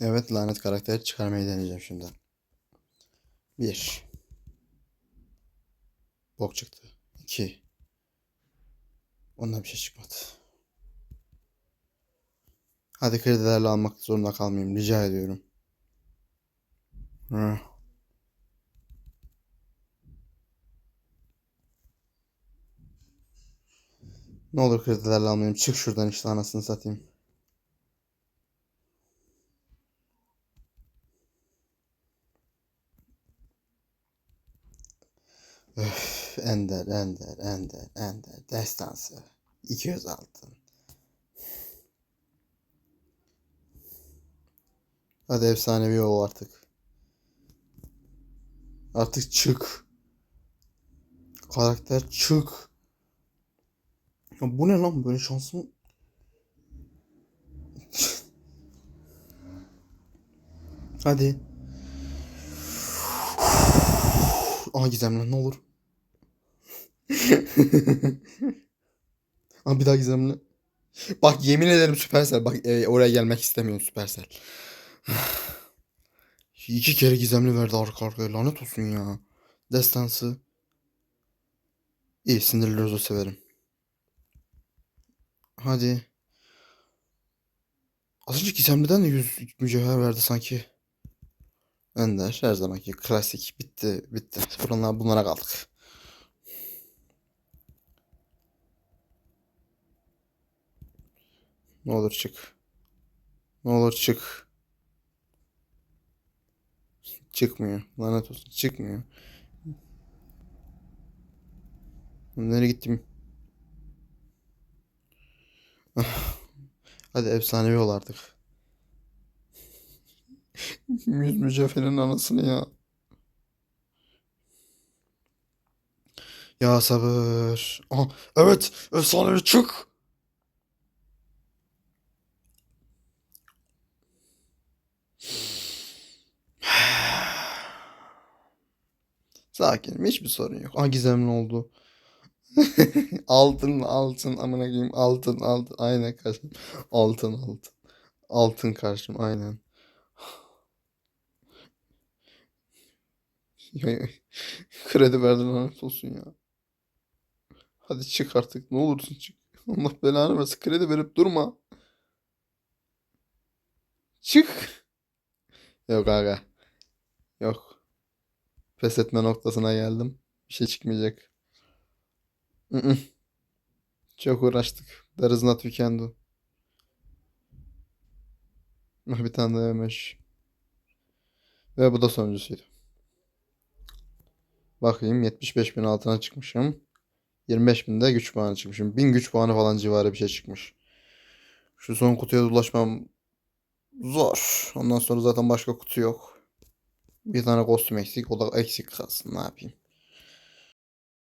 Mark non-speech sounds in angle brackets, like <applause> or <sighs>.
Evet lanet karakteri çıkarmayı deneyeceğim şimdi. Bir. Bok çıktı. İki. Ondan bir şey çıkmadı. Hadi kredilerle almak zorunda kalmayayım. Rica ediyorum. Hı. Ne olur kredilerle almayayım. Çık şuradan işte anasını satayım. Öf, Ender, Ender, Ender, Ender. Destansı. 200 altın. Hadi efsanevi ol artık. Artık çık. Karakter çık. Ya bu ne lan böyle şansım? Hadi. Aha gizemli ne olur. Aha bir daha gizemli. Bak yemin ederim Süpersel. Bak e, oraya gelmek istemiyorum Süpersel. <sighs> İki kere gizemli verdi arka arkaya. Lanet olsun ya. Destansı. İyi sinirli Rozo severim. Hadi. Az önce gizemliden de 100 mücevher verdi sanki. Ender her zamanki klasik bitti bitti. Bunlar bunlara kaldık. Ne olur çık. Ne olur çık. Çıkmıyor. Lanet olsun. Çıkmıyor. Nereye gittim? <laughs> Hadi efsanevi ol artık. <laughs> Yüz mücevherin anasını ya. Ya sabır. Aha, evet efsanevi çık. Sakinim hiçbir sorun yok. Aa gizemli oldu. <laughs> Altın altın amına koyayım altın altın aynen karşım. Altın altın. Altın karşım aynen. <laughs> Kredi verdin lanet olsun ya. Hadi çık artık ne olursun çık. Allah belanı versin kredi verip durma. Çık. Yok aga. Yok. Pes etme noktasına geldim. Bir şey çıkmayacak. Çok uğraştık. There is not we can do. Ah, Bir tane daha yemiş. Ve bu da sonuncusuydu. Bakayım 75 bin altına çıkmışım. 25 bin de güç puanı çıkmışım. 1000 güç puanı falan civarı bir şey çıkmış. Şu son kutuya ulaşmam zor. Ondan sonra zaten başka kutu yok. Bir tane kostüm eksik. O da eksik kalsın. Ne yapayım?